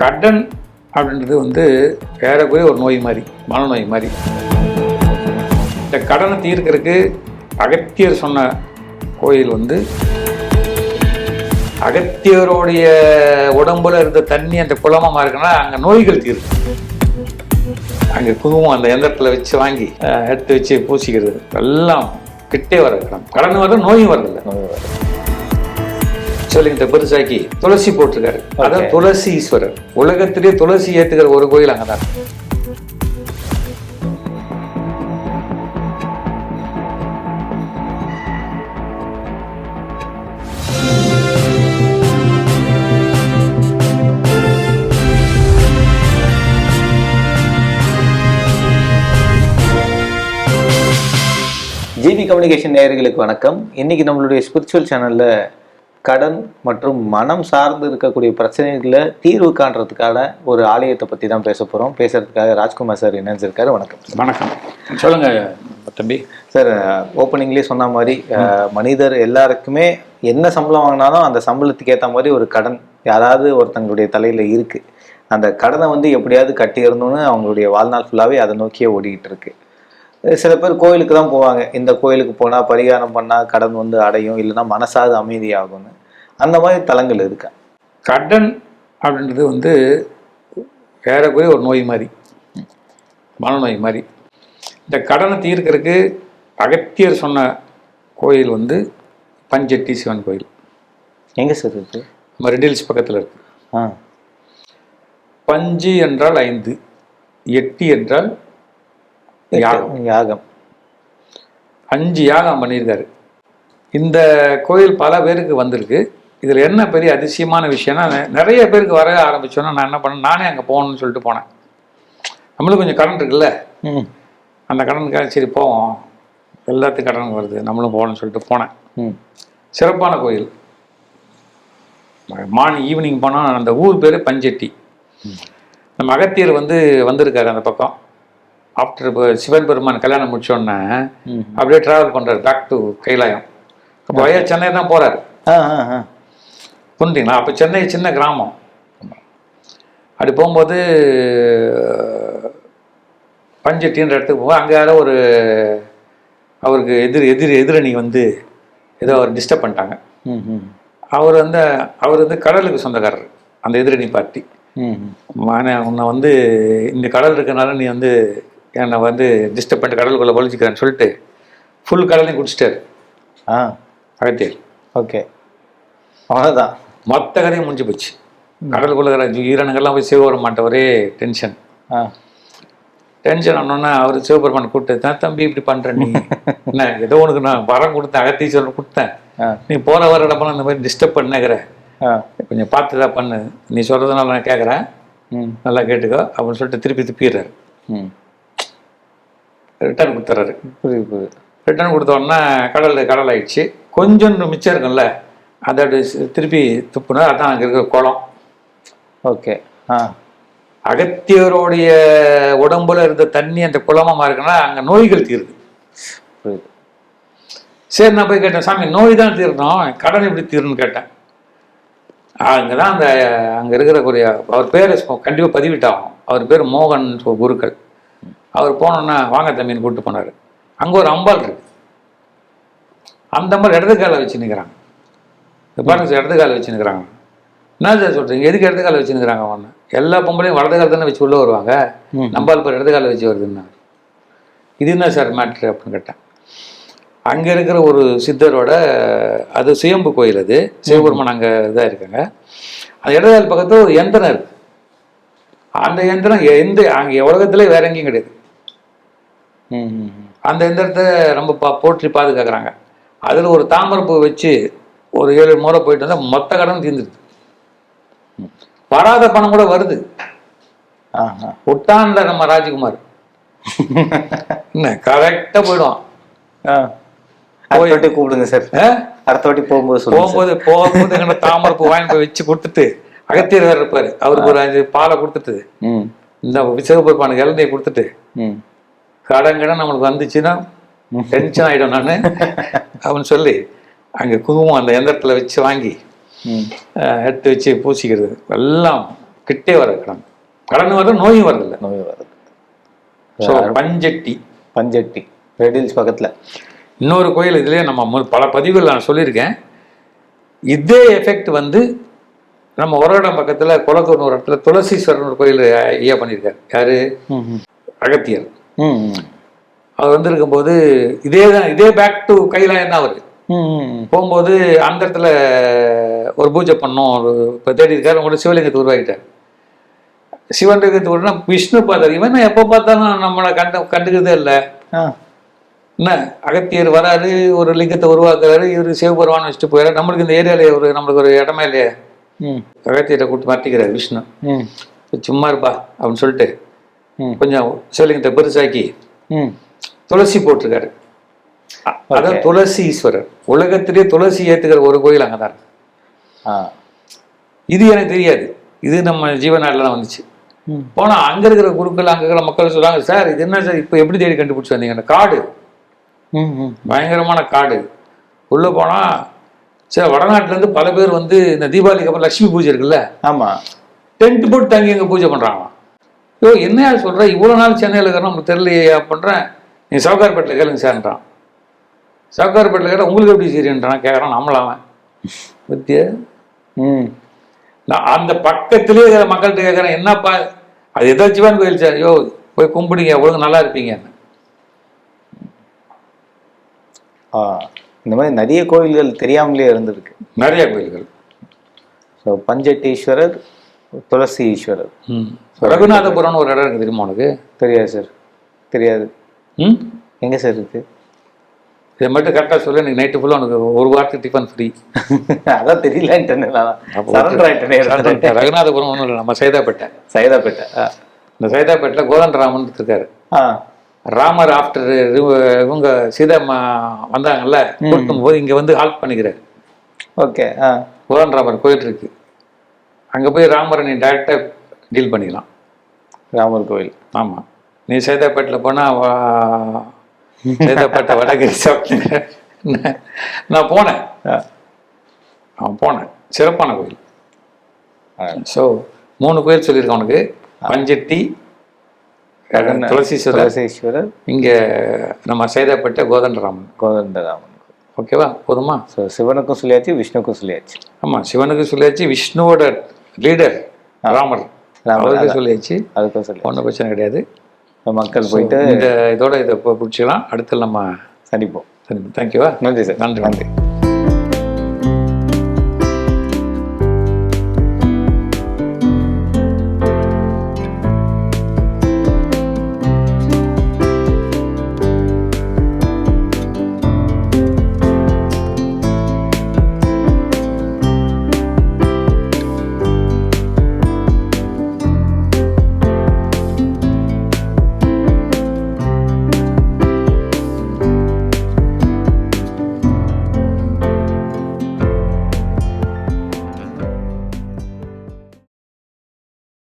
கடன் அப்படின்றது வந்து ஏறக்குறைய ஒரு நோய் மாதிரி மனநோய் மாதிரி. இந்த கடனை தீர்க்கறதுக்கு அகத்தியர் சொன்ன கோயில் வந்து அகத்தியருடைய உடம்புல இருந்த தண்ணி அந்த குளமாக இருக்குன்னா அங்கே நோய்கள் தீரும். அங்கே குங்குமம் அந்த எந்திரத்தில் வச்சு வாங்கி எடுத்து வச்சு பூசிக்கிறது. எல்லாம் கிட்டே வர கடன் கடன் வர நோயும் வரதில்லை சொல்லிங்க பெருசாக்கி துளசி போட்டிருக்காரு. அதான். துளசி ஈஸ்வரர். உலகத்திலே துளசி ஏத்துக்கிற ஒரு கோயில் அங்கதான். ஜிபி கம்யூனிகேஷன் நேயர்களுக்கு வணக்கம். இன்னைக்கு நம்மளுடைய ஸ்பிரிச்சுவல் சேனல்ல கடன் மற்றும் மனம் சார்ந்து இருக்கக்கூடிய பிரச்சனைகளை தீர்வு காண்றதுக்கான ஒரு ஆலயத்தை பத்தி தான் பேச போறோம். பேசுறதுக்காக ராஜ்குமார் சார் இணைஞ்சிருக்காரு. வணக்கம். வணக்கம். சொல்லுங்க தம்பி. சார் ஓப்பனிங்லேயே சொன்ன மாதிரி மனிதர் எல்லாருக்குமே என்ன சம்பளம் வாங்கினாலும் அந்த சம்பளத்துக்கு ஏற்ற மாதிரி ஒரு கடன் யாராவது ஒருத்தங்களுடைய தலையில இருக்கு. அந்த கடனை வந்து எப்படியாவது கட்டிடணும்னு அவங்களுடைய வாழ்நாள் ஃபுல்லாவே அதை நோக்கியே ஓடிக்கிட்டு இருக்கு. சில பேர் கோயிலுக்கு தான் போவாங்க. இந்த கோயிலுக்கு போனா பரிகாரம் பண்ணா கடன் வந்து அடையும். இல்லைன்னா மனசாது அமைதியாகும்னு. அந்த மாதிரி தலங்கள் இருக்கா? கடன் அப்படின்றது வந்து ஏறக்குறைய ஒரு நோய் மாதிரி மனநோய் மாதிரி. இந்த கடனை தீர்க்கறதுக்கு அகத்தியர் சொன்ன கோயில் வந்து பஞ்செட்டி சிவன் கோயில். எங்க சார் இருக்கு? நம்ம ரெடில்ஸ் பக்கத்தில் இருக்கு. ஆ. பஞ்சு என்றால் ஐந்து எட்டி என்றால் யாகம். யாகம். அஞ்சு யாகம் பண்ணியிருக்காரு. இந்த கோயில் பல பேருக்கு வந்திருக்கு. இதில் என்ன பெரிய அதிசயமான விஷயம்னா நிறைய பேருக்கு வர ஆரம்பிச்சோன்னா நான் என்ன பண்ணேன்? நானே அங்கே போகணும்னு சொல்லிட்டு போனேன். நம்மளுக்கு கொஞ்சம் கடன் இருக்குல்ல? ம். அந்த கடனுக்காக சரி போவோம். எல்லாத்துக்கும் கடன் வருது. நம்மளும் போகணும்னு சொல்லிட்டு போனேன். ம். சிறப்பான கோயில். மார்னிங் ஈவினிங் போனால் அந்த ஊர் பேர் பஞ்செட்டி. நம்ம அகத்தியர் வந்து வந்திருக்காரு அந்த பக்கம். ஆஃப்டர் இப்போ சிவன் பெருமான் கல்யாணம் முடிச்சோடனே அப்படியே ட்ராவல் பண்ணுறாரு பேக் டு கைலாயம். ஐயா சென்னை தான் போகிறாரு புரிஞ்சுங்களா? அப்போ சென்னை சின்ன கிராமம். அப்படி போகும்போது பஞ்சட்டின்ற இடத்துக்கு போவோம் அங்கே யாரோ ஒரு அவருக்கு எதிர் எதிர் எதிரணி வந்து ஏதோ அவர் டிஸ்டர்ப் பண்ணிட்டாங்க. ம் ம். அவர் வந்து அவர் வந்து கடலுக்கு சொந்தக்காரர் அந்த எதிரணி பார்ட்டி. மானே உன்னை வந்து இந்த கடல் இருக்கனால நீ வந்து என்னை வந்து டிஸ்டர்ப் பண்ணிட்டு கடலுக்குள்ளே பொழிச்சிக்கிறேன்னு சொல்லிட்டு ஃபுல் கடலையும் குடிச்சிட்டாரு. ஆ. அகத்தியர். ஓகே. அவ்வளோதான் மொத்த கதையும் முடிஞ்சு போச்சு. கடலுக்குள்ள ஈரனுங்கெல்லாம் போய் சிவபெருமான்ட்ட ஒரே டென்ஷன் ஆ. டென்ஷன் ஆனோன்னா அவர் சிவபெருமான் கூப்பிட்டு தான் தம்பி இப்படி பண்ற நீ. என்ன ஏதோ உனக்கு நான் வரம் கொடுத்தேன் அகத்தீஸ்வரன் கொடுத்தேன். ஆ. நீ போற வர இடப்பெல்லாம் இந்த மாதிரி டிஸ்டர்ப் பண்ணுங்கிற ஆ. கொஞ்சம் பார்த்து தான் பண்ணு. நீ சொல்றதுனால நான் கேட்குறேன் ம். நல்லா கேட்டுக்கோ அப்படின்னு சொல்லிட்டு திருப்பி துப்பிடுறாரு. ம். ரிட்டர்ன் கொடுத்துறாரு. புரியுது புரியுது. ரிட்டர்ன் கொடுத்த உடனே கடல் கடல் ஆயிடுச்சு கொஞ்சம் மிச்சம் இருக்கும்ல அதை அப்படி திருப்பி துப்புனா அதான் அங்கே இருக்கிற குளம். ஓகே. ஆ. அகத்தியருடைய உடம்புல இருந்த தண்ணி அந்த குளமா இருக்குன்னா அங்க நோய்கள் தீருது. புரியுது. சரி நான் போய் கேட்டேன் சாமி நோய் தான் தீரணும். கடன் எப்படி தீரணும்னு கேட்டேன். அங்கே தான் அந்த அங்கே இருக்கிறக்கூடிய அவர் பேரை கண்டிப்பாக பதிவிட்டாகும். அவர் பேர் மோகன் குருக்கள். அவர் போனோன்னா வாங்க தம்பின்னு கூப்பிட்டு போனார். அங்கே ஒரு அம்பாள் இருக்கு. அந்த அம்பாள் இடது காலை வச்சு நிற்கிறாங்க பாருங்க சார் இடது காலை வச்சு நிற்கிறாங்க என்ன சார் சொல்கிறீங்க எதுக்கு இடது காலை வச்சு நிற்கிறாங்க ஒன்று எல்லா பொம்பளையும் வலது கால் தானே வச்சு உள்ளே வருவாங்க. நம்பால் பேர் இடது காலை வச்சு வருதுன்னா. இது என்ன சார் மேட்ரு அப்படின்னு கேட்டேன். அங்கே இருக்கிற ஒரு சித்தரோட அது சுயம்பு கோயில் அது. சிவபெருமான் அங்கே இதாக இருக்காங்க. அந்த இடதுகால் பக்கத்தில் ஒரு எந்திரம் இருக்கு. அந்த எந்திரம் எந்த அங்கே உலகத்திலே வேற எங்கேயும் கிடையாது. அந்த எந்திரத்தை ரொம்ப பா போற்றி பாதுகாக்கிறாங்க. அதில் ஒரு தாமரைப்பூ வச்சு ஒரு ஏழு முறை போயிட்டு வந்தால் மொத்த கடன் தீர்ந்துடுது வராத பணம் கூட வருது. விட்டான்ல நம்ம ராஜ்குமார். என்ன கரெக்டாக போயிடுவான். கூப்பிடுங்க சார்? அடுத்த வாட்டி போகும்போது போகும்போது போகும்போது எங்களை தாமரைப்பூ வாங்கி போய் வச்சு கொடுத்துட்டு அகத்தியர் வேற இருப்பாரு. அவருக்கு ஒரு அஞ்சு பாலை கொடுத்துட்டு இந்த சிவபெருமானுக்கு இளநியை கொடுத்துட்டு ம். கடன் கடன் நம்மளுக்கு வந்துச்சுன்னா டென்ஷன் ஆயிடும் நான். அப்படின்னு சொல்லி அங்கே குங்குமம் அந்த எந்திரத்தில் வச்சு வாங்கி எடுத்து வச்சு பூசிக்கிறது. எல்லாம் கிட்டே வர கடன். கடன் வர நோயும் வரதில்லை நோய் வருது so Panjetty. Panjetty. Red Hills பக்கத்துல. இன்னொரு கோயில் இதுலேயே நம்ம பல பதிவுகள் நான் சொல்லியிருக்கேன். இதே எஃபெக்ட் வந்து நம்ம ஒரடம் பக்கத்தில் குளத்தூர் ஒரு இடத்துல துளசீஸ்வரன் ஒரு கோயில் ஐயா பண்ணியிருக்காரு. யாரு? அகத்தியர். அவர் வந்திருக்கும்போது இதே தான் இதே பேக் டு கைலாயம் தான் அவர். போகும்போது அந்த இடத்துல ஒரு பூஜை பண்ணோம். ஒரு இப்போ தேடி இருக்காரு. உங்களோட சிவலிங்கத்தை உருவாக்கிட்டார். சிவன் லிங்கத்தை உருவா விஷ்ணு பார்த்தார். இவன் எப்போ பார்த்தாலும் நம்மளை கண்டு கண்டுக்கிறதே இல்லை. என்ன? அகத்தியர் வராரு. ஒரு லிங்கத்தை உருவாக்குறாரு. இவர் சிவபெருமான் வச்சுட்டு போயிடாரு நம்மளுக்கு இந்த ஏரியாவில் ஒரு நம்மளுக்கு ஒரு இடமே இல்லையே. ம். அகத்தியரை கூப்பிட்டு மாட்டிக்கிறார் விஷ்ணு. ம். சும்மா இருப்பா அப்படின்னு சொல்லிட்டு ம். கொஞ்சம் சிவலிங்கத்தை பெருசாக்கி ம். துளசி போட்டிருக்காரு. அதான் துளசி ஈஸ்வரர் உலகத்திலேயே துளசி ஏத்துக்கிற ஒரு கோயில் அங்கதான் இருக்கு. ஆ. இது எனக்கு தெரியாது. இது நம்ம ஜீவநாட்டில் தான் வந்துச்சு. ம். போனா அங்க இருக்கிற குருக்கள் அங்க இருக்கிற மக்கள் சொல்றாங்க சார் இது என்ன சார்? இப்போ எப்படி தேடி கண்டுபிடிச்சு வந்தீங்க? காடு. பயங்கரமான காடு. உள்ள போனா சரி வடநாட்டுல இருந்து பல பேர் வந்து இந்த தீபாவளிக்கு அப்புறம் லட்சுமி பூஜை இருக்குல்ல? ஆமா. டென்ட் போட்டு தங்கி அங்க பூஜை பண்றாங்களாம். ஐயோ என்னையா சொல்ற? இவ்வளவு நாள் சென்னையில் இருக்கிற நமக்கு தெரியலையா பண்றேன். நீ சவுகார்பேட்டில் கேளுங்க சார்ன்றான். சவுகார்பேட்டில் கேட்டால் உங்களுக்கு எப்படி சரின்றான் கேட்குறான் நம்மளாவன் பத்தியா? ம். நான் அந்த பக்கத்திலே இருக்கிற மக்கள்கிட்ட கேட்குறேன் என்னப்பா அது ஏதோ சிவன் கோயில் சார். ஐயோ போய் கும்பிடுங்க ஒழுங்கு நல்லா இருப்பீங்க. ஆ இந்த மாதிரி நிறைய கோயில்கள் தெரியாமலே இருந்திருக்கு. நிறைய கோயில்கள். ஸோ பஞ்சட்டீஸ்வரர் துளசி ஈஸ்வரர் ம் ரகுநாதபுரம்னு ஒரு இடம் இருக்குது தெரியுமா உனக்கு? தெரியாது சார். தெரியாது. ம்? எங்க சார் இருக்கு? இதை மட்டும் கரெக்டாக சொல்லு எனக்கு நைட்டு ஃபுல்லாக உனக்கு ஒரு வாரத்துக்கு டிஃபன் ஃப்ரீ அதான் ஆயிட்டேனே. ரகுநாதபுரம் ஒன்றும் இல்லை நம்ம சைதாப்பேட்டை. சைதாப்பேட்டை. இந்த சைதாப்பேட்டில் கோதண்டராமன் இருக்காரு. ஆ. ராமர் ஆஃப்டர் இவங்க சீதா ம- வந்தாங்கல்ல கூட்டும் போது இங்கே வந்து ஹால்ட் பண்ணிக்கிறாரு. ஓகே ஆ. கோதண்டராமர் கோயில் இருக்கு அங்கே போய் ராமரை நீ டைரெக்டாக டீல் பண்ணிக்கலாம் ராமர் கோயில். ஆமாம் நீ சைதாப்பேட்டில் போனால் சைதாப்பேட்டை வடகிரி நான் போனேன். அவன் போனேன். சிறப்பான கோயில். ஸோ மூணு கோயில் சொல்லியிருக்கேன் உனக்கு. பஞ்சட்டி துளசீஸ்வரர். துளசீஸ்வரர். இங்கே நம்ம சைதாப்பேட்டை கோதண்டராமன். கோதண்டராமன். ஓகேவா? போதுமா? ஸோ சிவனுக்கும் சொல்லியாச்சு விஷ்ணுக்கும் சொல்லியாச்சு. ஆமாம் சிவனுக்கு சொல்லியாச்சு விஷ்ணுவோட லீடர் ராமர். ராமர், அவருக்கு சொல்லியாச்சு. அதுக்கும் சொல்லி ஒன்றும் பிரச்சனை கிடையாது. மக்கள் போயிட்டு இந்த இதோட இதை பிடிச்சிக்கலாம் அடுத்து நம்ம சந்திப்போம். தேங்க்யூவா நன்றி சார். நன்றி. நன்றி.